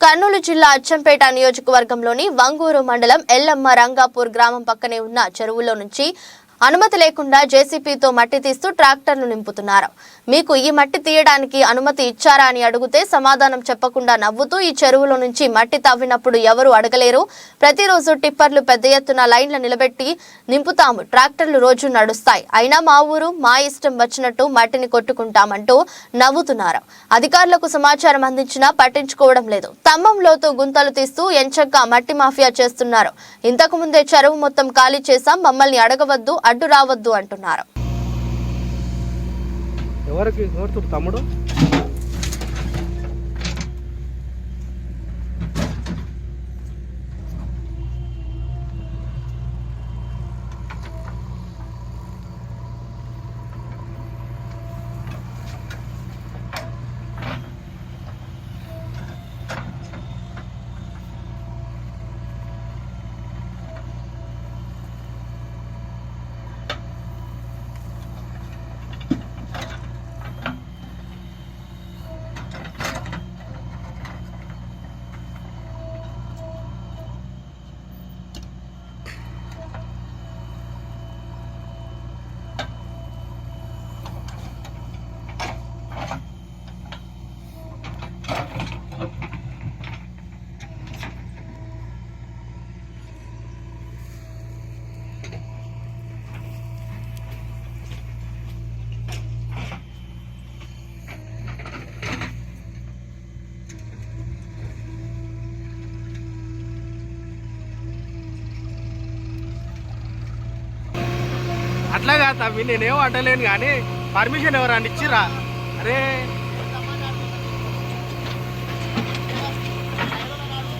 కర్నూలు జిల్లా అచ్చంపేట నియోజకవర్గంలోని వంగూరు మండలం ఎల్లమ్మ రంగాపూర్ గ్రామం పక్కనే ఉన్న చెరువులో నుంచి అనుమతి లేకుండా జేసీపీతో మట్టి తీస్తూ ట్రాక్టర్ను నింపుతున్నారు. మీకు ఈ మట్టి తీయడానికి అనుమతి ఇచ్చారా అని అడిగితే సమాధానం చెప్పకుండా నవ్వుతూ ఈ చెరువులో నుంచి మట్టి తవ్వినప్పుడు ఎవరు అడగలేరు. ప్రతిరోజు టిప్పర్లు పెద్ద ఎత్తున లైన్ల నిలబెట్టి నింపుతాము. ట్రాక్టర్లు రోజు నడుస్తాయి. అయినా మా ఊరు మా ఇష్టం వచ్చినట్టు మట్టిని కొట్టుకుంటామంటూ నవ్వుతున్నారు. అధికారులకు సమాచారం అందించినా పట్టించుకోవడం లేదు. తమ్మంలోతు గుంతలు తీస్తూ ఎంచక్క మట్టి మాఫియా చేస్తున్నారు. ఇంతకు ముందే చెరువు మొత్తం ఖాళీ చేశాం. మమ్మల్ని అడగవద్దు అడ్డు రావద్దు అంటున్నారు. ఎవరికి ఎవరు తమ్ముడు? అట్లా కాదు తమ్మి నేనేం అంటలేను కానీ పర్మిషన్ ఎవరన్నా ఇచ్చిరా అరే